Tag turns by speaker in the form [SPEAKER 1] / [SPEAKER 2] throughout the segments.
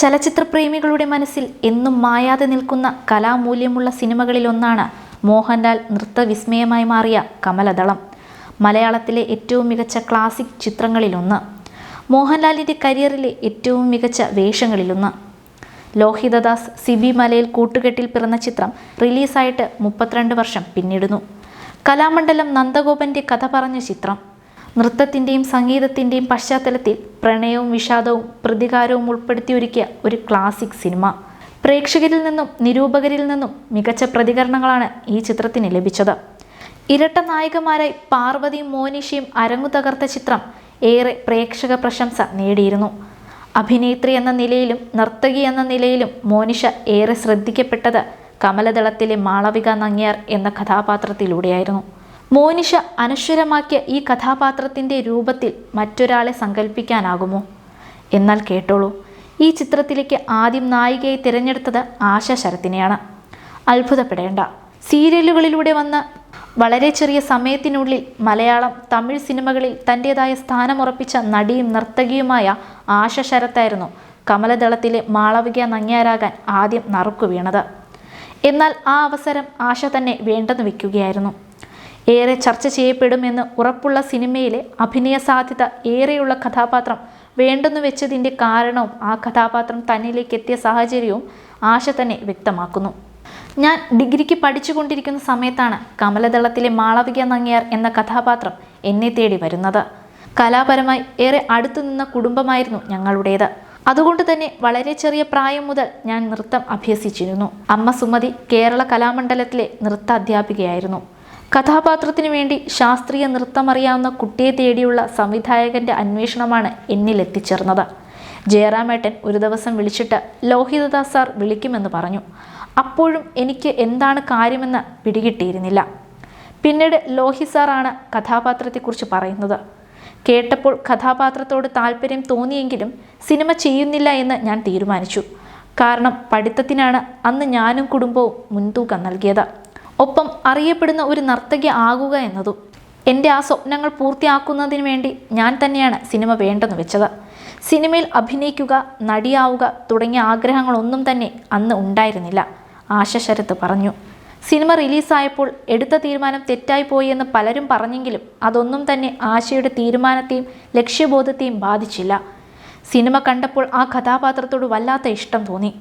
[SPEAKER 1] ചലച്ചിത്രപ്രേമികളുടെ മനസ്സിൽ എന്നും മായാതെ നിൽക്കുന്ന കലാമൂല്യമുള്ള സിനിമകളിലൊന്നാണ് മോഹൻലാൽ നൃത്തവിസ്മയമായി മാറിയ കമലദളം മലയാളത്തിലെ ഏറ്റവും മികച്ച ക്ലാസിക് ചിത്രങ്ങളിലൊന്ന്. മോഹൻലാലിന്റെ കരിയറിലെ ഏറ്റവും മികച്ച വേഷങ്ങളിലൊന്ന്. ലോഹിതദാസ് സിബി മലയിൽ കൂട്ടുകെട്ടിൽ പിറന്ന ചിത്രം റിലീസായിട്ട് മുപ്പത്തിരണ്ട് വർഷം പിന്നിടുന്നു. കലാമണ്ഡലം നന്ദഗോപന്റെ കഥ പറഞ്ഞ ചിത്രം. നൃത്തത്തിന്റെയും സംഗീതത്തിന്റെയും പശ്ചാത്തലത്തിൽ പ്രണയവും വിഷാദവും പ്രതികാരവും ഉൾപ്പെടുത്തിയൊരുക്കിയ ഒരു ക്ലാസിക് സിനിമ പ്രേക്ഷകരിൽ നിന്നും നിരൂപകരിൽ നിന്നും മികച്ച പ്രതികരണങ്ങളാണ് ഈ ചിത്രത്തിന് ലഭിച്ചത്. ഇരട്ട നായികമാരായി പാർവതിയും മോനിഷയും അരങ്ങു തകർത്ത ചിത്രം ഏറെ പ്രേക്ഷക പ്രശംസ നേടിയിരുന്നു. അഭിനേത്രി എന്ന നിലയിലും നർത്തകി എന്ന നിലയിലും മോനിഷ ഏറെ ശ്രദ്ധിക്കപ്പെട്ടത് കമലദളത്തിലെ മാളവിക നങ്ങ്യാർ എന്ന കഥാപാത്രത്തിലൂടെയായിരുന്നു. മോനിഷ അനശ്വരമാക്കിയ ഈ കഥാപാത്രത്തിന്റെ രൂപത്തിൽ മറ്റൊരാളെ സങ്കല്പിക്കാനാകുമോ എന്നാൽ കേട്ടോളൂ ഈ ചിത്രത്തിലേക്ക് ആദ്യം നായികയെ തിരഞ്ഞെടുത്തത് ആശ ശരത്തിനെയാണ്. അത്ഭുതപ്പെടേണ്ട. സീരിയലുകളിലൂടെ വന്ന വളരെ ചെറിയ സമയത്തിനുള്ളിൽ മലയാളം തമിഴ് സിനിമകളിൽ തന്റെതായ സ്ഥാനമുറപ്പിച്ച നടിയും നർത്തകിയുമായ ആശ ശരത്തായിരുന്നു കമലദളത്തിലെ മാളവിക നങ്ങ്യാരാകാൻ ആദ്യം നറുക്കു വീണത് എന്നാൽ ആ അവസരം ആശ തന്നെ വേണ്ടെന്ന് വെക്കുകയായിരുന്നു. ഏറെ ചർച്ച ചെയ്യപ്പെടുമെന്ന് ഉറപ്പുള്ള സിനിമയിലെ അഭിനയ സാധ്യത ഏറെയുള്ള കഥാപാത്രം വേണ്ടെന്ന് വെച്ചതിന്റെ കാരണവും ആ കഥാപാത്രം തന്നിലേക്ക് എത്തിയ സാഹചര്യവും ആശ തന്നെ വ്യക്തമാക്കുന്നു. ഞാൻ ഡിഗ്രിക്ക് പഠിച്ചുകൊണ്ടിരിക്കുന്ന സമയത്താണ് കമലദളത്തിലെ മാളവിക നങ്ങിയാർ എന്ന കഥാപാത്രം എന്നെ തേടി വരുന്നത്. കലാപരമായി ഏറെ അടുത്തു നിന്ന കുടുംബമായിരുന്നു ഞങ്ങളുടേത്. അതുകൊണ്ട് തന്നെ വളരെ ചെറിയ പ്രായം മുതൽ ഞാൻ നൃത്തം അഭ്യസിച്ചിരുന്നു. അമ്മ സുമതി കേരള കലാമണ്ഡലത്തിലെ നൃത്ത അധ്യാപികയായിരുന്നു കഥാപാത്രത്തിനു വേണ്ടി ശാസ്ത്രീയ നൃത്തമറിയാവുന്ന കുട്ടിയെ തേടിയുള്ള സംവിധായകന്റെ അന്വേഷണമാണ് എന്നിൽ എത്തിച്ചേർന്നത്. ജയറാമേട്ടൻ ഒരു ദിവസം വിളിച്ചിട്ട് ലോഹിതദാസ് സാർ വിളിക്കുമെന്ന് പറഞ്ഞു. അപ്പോഴും എനിക്ക് എന്താണ് കാര്യമെന്ന് പിടികിട്ടിയിരുന്നില്ല. പിന്നീട് ലോഹി സാറാണ് കഥാപാത്രത്തെക്കുറിച്ച് പറയുന്നത്. കേട്ടപ്പോൾ കഥാപാത്രത്തോട് താല്പര്യം തോന്നിയെങ്കിലും സിനിമ ചെയ്യുന്നില്ല എന്ന് ഞാൻ തീരുമാനിച്ചു. കാരണം പഠിത്തത്തിനാണ് അന്ന് ഞാനും കുടുംബവും മുൻതൂക്കം നൽകിയത്. ഒപ്പം അറിയപ്പെടുന്ന ഒരു നർത്തകി ആകുക എന്നതും. എന്റെ ആ സ്വപ്നങ്ങൾ പൂർത്തിയാക്കുന്നതിന് വേണ്ടി ഞാൻ തന്നെയാണ് സിനിമ വേണ്ടെന്ന് വെച്ചത്. സിനിമയിൽ അഭിനയിക്കുക നടിയാവുക തുടങ്ങിയ ആഗ്രഹങ്ങളൊന്നും തന്നെ അന്ന് ഉണ്ടായിരുന്നില്ല ആശ ശരത്ത് പറഞ്ഞു. സിനിമ റിലീസായപ്പോൾ എടുത്ത തീരുമാനം തെറ്റായി പോയി എന്ന് പലരും പറഞ്ഞെങ്കിലും അതൊന്നും തന്നെ ആശയുടെ തീരുമാനത്തെയും ലക്ഷ്യബോധത്തെയും ബാധിച്ചില്ല. സിനിമ കണ്ടപ്പോൾ ആ കഥാപാത്രത്തോട് വല്ലാത്ത ഇഷ്ടം തോന്നി.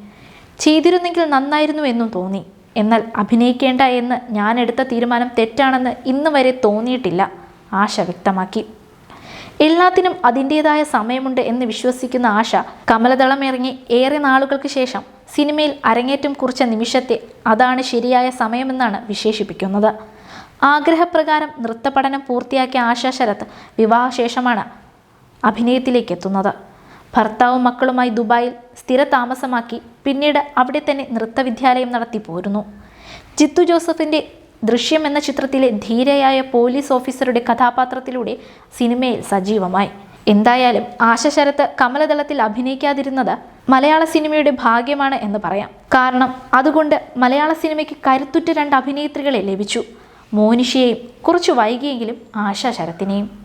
[SPEAKER 1] ചെയ്തിരുന്നെങ്കിൽ നന്നായിരുന്നു എന്നും തോന്നി. എന്നാൽ അഭിനയിക്കേണ്ട എന്ന് ഞാൻ എടുത്ത തീരുമാനം തെറ്റാണെന്ന് ഇന്ന് വരെ തോന്നിയിട്ടില്ല ആശ വ്യക്തമാക്കി. എല്ലാത്തിനും അതിന്റേതായ സമയമുണ്ട് എന്ന് വിശ്വസിക്കുന്ന ആശ കമലദളം ഇറങ്ങി ഏറെ നാളുകൾക്ക് ശേഷം സിനിമയിൽ അരങ്ങേറ്റം കുറിച്ച നിമിഷത്തെ അതാണ് ശരിയായ സമയമെന്നാണ് വിശേഷിപ്പിക്കുന്നത്. ആഗ്രഹപ്രകാരം നൃത്തപഠനം പൂർത്തിയാക്കിയ ആശാ ശരത് വിവാഹശേഷമാണ് അഭിനയത്തിലേക്ക് എത്തുന്നത്. ഭർത്താവും മക്കളുമായി ദുബായിൽ സ്ഥിര താമസമാക്കി പിന്നീട് അവിടെ തന്നെ നൃത്തവിദ്യാലയം നടത്തി പോരുന്നു. ജിത്തു ജോസഫിന്റെ ദൃശ്യം എന്ന ചിത്രത്തിലെ ധീരയായ പോലീസ് ഓഫീസറുടെ കഥാപാത്രത്തിലൂടെ സിനിമയിൽ സജീവമായി. എന്തായാലും ആശ ശരത്ത് കമലദളത്തിൽ അഭിനയിക്കാതിരുന്നത് മലയാള സിനിമയുടെ ഭാഗ്യമാണ് എന്ന് പറയാം. കാരണം അതുകൊണ്ട് മലയാള സിനിമയ്ക്ക് കരുത്തുറ്റ രണ്ട് അഭിനേത്രികളെ ലഭിച്ചു. മോനിഷയെയും കുറച്ച് വൈകിയെങ്കിലും ആശ ശരത്തിനെയും